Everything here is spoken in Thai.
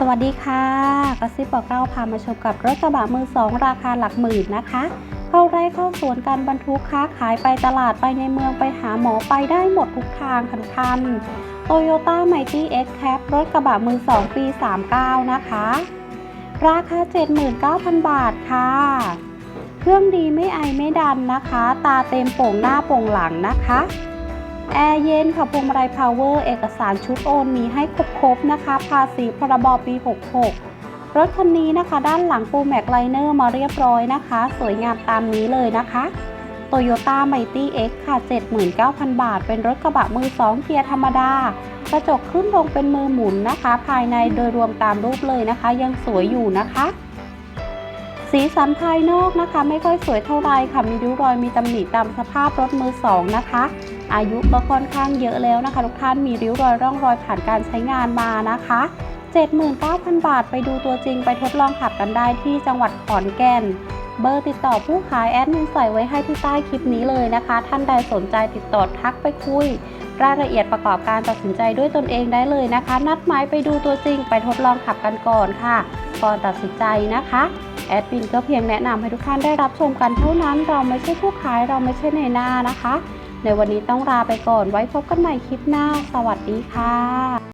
สวัสดีค่ะกระซิบบอกเราพามาชมกับรถกระบะมือสองราคาหลักหมื่นนะคะ เข้าไร่เข้าสวนการบรรทุกค้าขายไปตลาดไปในเมืองไปหาหมอไปได้หมดทุกทางค่ะทุกท่านโตโยต้าไมตี้เอ็กแคปรถกระบะมือ2ปี 39 นะคะ ราคา 79,000 บาทค่ะ เครื่องดีไม่ไอไม่ดันนะคะ ตาเต็มโป่งหน้าโป่งหลังนะคะ แอร์เย็นค่ะพวงมาลัยพาวเวอร์เอกสารชุดโอนมีให้ครบๆนะคะ ภาษีพรบปี 66 รถคันนี้นะคะ ด้านหลังปูแม็กไลเนอร์มาเรียบร้อยนะคะ สวยงามตามนี้เลยนะคะ Toyota Mighty X ค่ะ 79,000 บาท เป็นรถกระบะมือ 2 เกียร์ธรรมดา กระจกขึ้นลงเป็นมือหมุนนะคะ ภายในโดยรวมตามรูปเลยนะคะ ยังสวยอยู่นะคะ สีสันภายนอกนะคะ ไม่ค่อยสวยเท่าไรค่ะ มีริ้วรอยมีตำหนิตามสภาพรถมือ 2 นะคะ อายุก็ค่อนข้างเยอะแล้วนะคะ ทุกท่านมีริ้วรอยร่องรอยผ่านการใช้งานมานะคะ 79,000 บาทไปดูตัวจริงไปทดลองขับกันได้ที่จังหวัดขอนแก่น เบอร์ติดต่อผู้ขายแอดมินใส่ไว้ให้ที่ใต้คลิปนี้เลยนะคะ ท่านใดสนใจติดต่อทักไปคุย รายละเอียดประกอบการตัดสินใจด้วยตนเองได้เลยนะคะ นัดหมายไปดูตัวจริงไปทดลองขับกันก่อนค่ะ ก่อนตัดสินใจนะคะแอดมินก็เพียงแนะนำให้ทุกท่านได้รับชมกันเท่านั้น เราไม่ใช่ผู้ขายเราไม่ใช่ในหน้านะคะ ในวันนี้ต้องลาไปก่อนไว้พบกันใหม่คลิปหน้า สวัสดีค่ะ